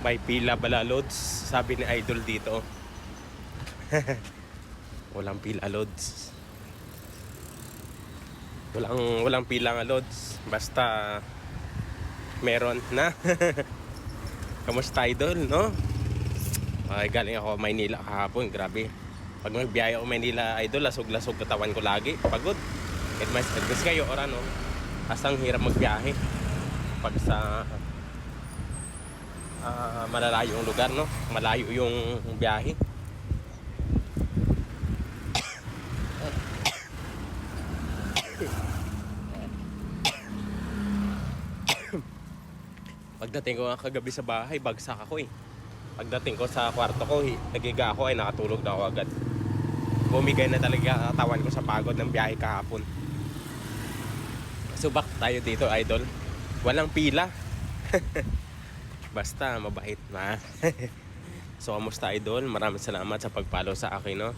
May pila bala loads, sabi ni Idol dito. walang pila loads. Walang walang pila nga loads, basta meron na. Kamusta Idol, no? Ay, galing ako Maynila kahapon, grabe. Pag magbiyahe ako Maynila, Idol, lasog-lasog katawan ko lagi. Pagod. Advice, advice kayo, or ano, asang hirap magbiyahe. Pag sa ah, malalayo yung lugar, no? Malayo yung biyahe. Pagdating ko kagabi sa bahay, bagsak ako eh. Pagdating ko sa kwarto ko, eh, nagiga ako ay nakatulog na ako agad. Bumigay na talaga katawan ko sa pagod ng biyahe kahapon. Subak tayo dito, idol. Walang pila. Basta mabait na. so, kamusta idol? Maraming salamat sa pag-follow sa akin, no?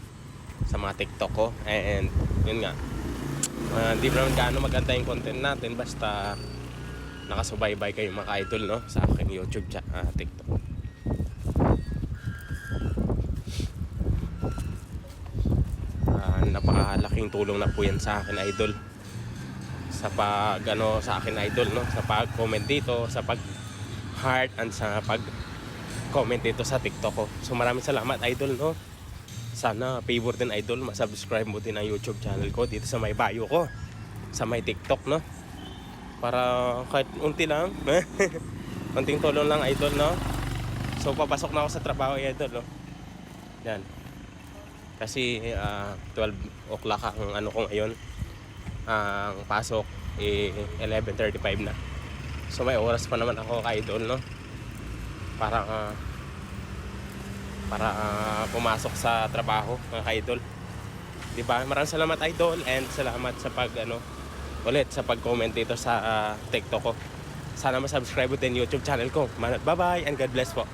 Sa mga TikTok ko. And, yun nga. Ah, Hindi naman gaano maganda yung content natin. Basta, nakasubaybay kayo mga idol, no? Sa aking YouTube, cha- ah, TikTok. Ah, napakalaking tulong na po yan sa akin, idol. Sa pag, ano, sa akin, idol, no? Sa pag-comment dito, sa pag heart and sa pag comment dito sa TikTok ko. So maraming salamat idol no. Sana favor din idol, masubscribe mo din ang YouTube channel ko dito sa may bio ko. Sa may TikTok no. Para kahit unti lang. Unting tulong lang idol no. So papasok na ako sa trabaho idol no. Yan. Kasi ah, 12 o'clock ang ano ko ngayon. Ang pasok eh 11:35 na. So may oras pa naman ako kay idol no. Para ah, para ah, pumasok sa trabaho mga ka-idol. 'Di ba? Maraming salamat idol and salamat sa pag ano ulit sa pag-comment dito sa ah, TikTok ko. Sana ma-subscribe din YouTube channel ko. Bye-bye and God bless po.